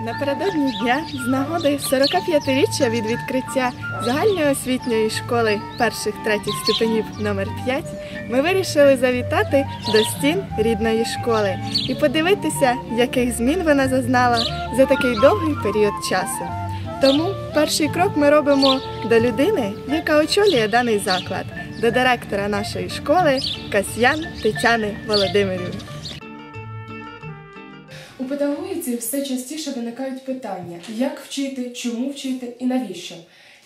Напередодні дня з нагоди 45-річчя від відкриття загальної освітньої школи перших третіх ступенів номер 5 ми вирішили завітати до стін рідної школи і подивитися, яких змін вона зазнала за такий довгий період часу. Тому перший крок ми робимо до людини, яка очолює даний заклад, до директора нашої школи Касьян Тетяни Володимирівни. У все частіше виникають питання, як вчити, чому вчити і навіщо.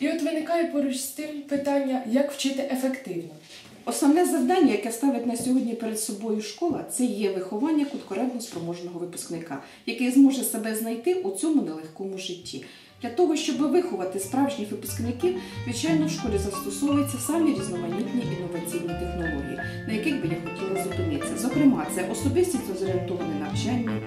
І от виникає поруч з тим питання, як вчити ефективно. Основне завдання, яке ставить на сьогодні перед собою школа, це є виховання конкурентно спроможного випускника, який зможе себе знайти у цьому нелегкому житті. Для того, щоб виховати справжніх випускників, звичайно, в школі застосовуються самі різноманітні інноваційні технології, на яких би я хотіла зупинитися. Зокрема, це особистість зорієнтоване навчання,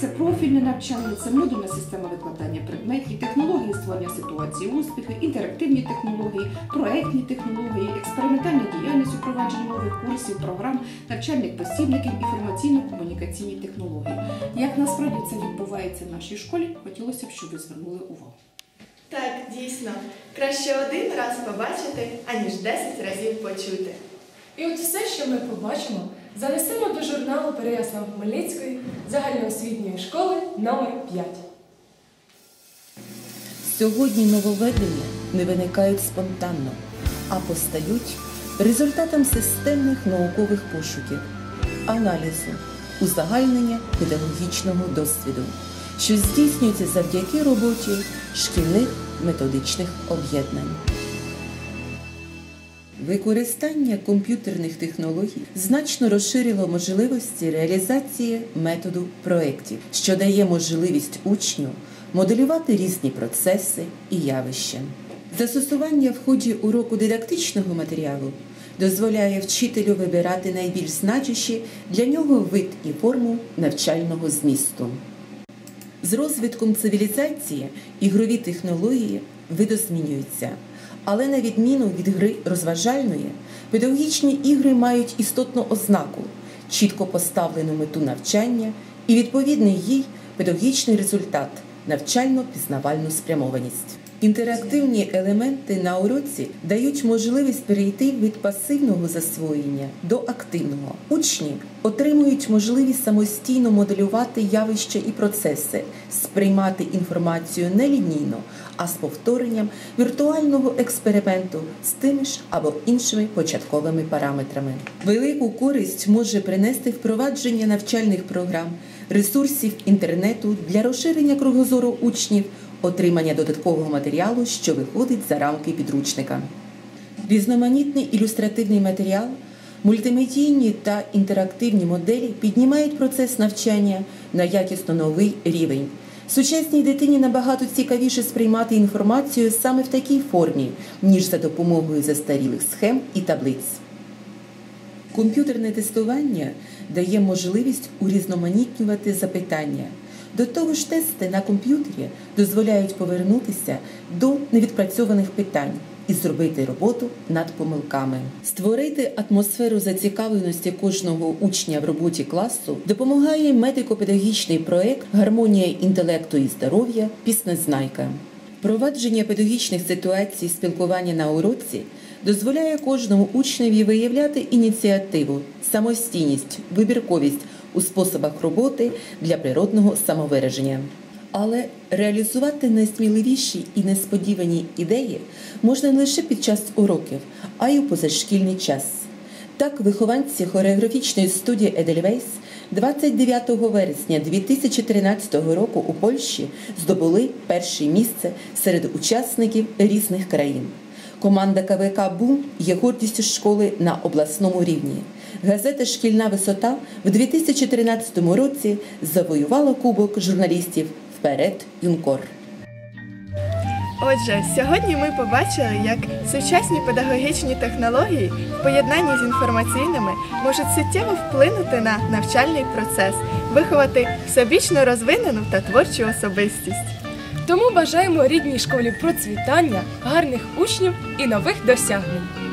це профільне навчання, це модульна система викладання предметів, технології створення ситуації успіху, інтерактивні технології, проектні технології, експериментальна діяльність у провадженні нових курсів, програм, навчальних посібників, інформаційно-комунікаційні технології. Як насправді це відбувається в нашій школі, хотілося б, щоб ви звернули увагу. Так, дійсно, краще один раз побачити, аніж 10 разів почути. І от все, що ми побачимо, занесемо до журналу Переяслав Хмельницької загальноосвітньої школи номер 5 Сьогодні нововведення не виникають спонтанно, а постають результатом системних наукових пошуків, аналізу, узагальнення педагогічного досвіду, що здійснюється завдяки роботі шкільних методичних об'єднань. Використання комп'ютерних технологій значно розширило можливості реалізації методу проєктів, що дає можливість учню моделювати різні процеси і явища. Застосування в ході уроку дидактичного матеріалу дозволяє вчителю вибирати найбільш значущі для нього вид і форму навчального змісту. З розвитком цивілізації ігрові технології видозмінюються. Але на відміну від гри розважальної, педагогічні ігри мають істотну ознаку, чітко поставлену мету навчання і відповідний їй педагогічний результат навчально-пізнавальну спрямованість. Інтерактивні елементи на уроці дають можливість перейти від пасивного засвоєння до активного. Учні отримують можливість самостійно моделювати явища і процеси, сприймати інформацію не лінійно, а з повторенням віртуального експерименту з тими ж або іншими початковими параметрами. Велику користь може принести впровадження навчальних програм, ресурсів інтернету для розширення кругозору учнів отримання додаткового матеріалу, що виходить за рамки підручника. Різноманітний ілюстративний матеріал, мультимедійні та інтерактивні моделі піднімають процес навчання на якісно новий рівень. Сучасній дитині набагато цікавіше сприймати інформацію саме в такій формі, ніж за допомогою застарілих схем і таблиць. Комп'ютерне тестування дає можливість урізноманітнювати запитання. До того ж, тести на комп'ютері дозволяють повернутися до невідпрацьованих питань і зробити роботу над помилками. Створити атмосферу зацікавленості кожного учня в роботі класу допомагає медико-педагогічний проект Гармонія інтелекту і здоров'я Піснезнайка. Впровадження педагогічних ситуацій спілкування на уроці дозволяє кожному учневі виявляти ініціативу, самостійність, вибірковість у способах роботи для природного самовираження. Але реалізувати найсміливіші і несподівані ідеї можна не лише під час уроків, а й у позашкільний час. Так, вихованці хореографічної студії Едельвейс 29 вересня 2013 року у Польщі здобули перше місце серед учасників різних країн. Команда КВК Бум є гордістю школи на обласному рівні. Газета Шкільна висота в 2013 році завоювала кубок журналістів Вперед Юнкор. Отже, сьогодні ми побачили, як сучасні педагогічні технології в поєднанні з інформаційними можуть суттєво вплинути на навчальний процес, виховати всебічно розвинену та творчу особистість. Тому бажаємо рідній школі процвітання, гарних учнів і нових досягнень.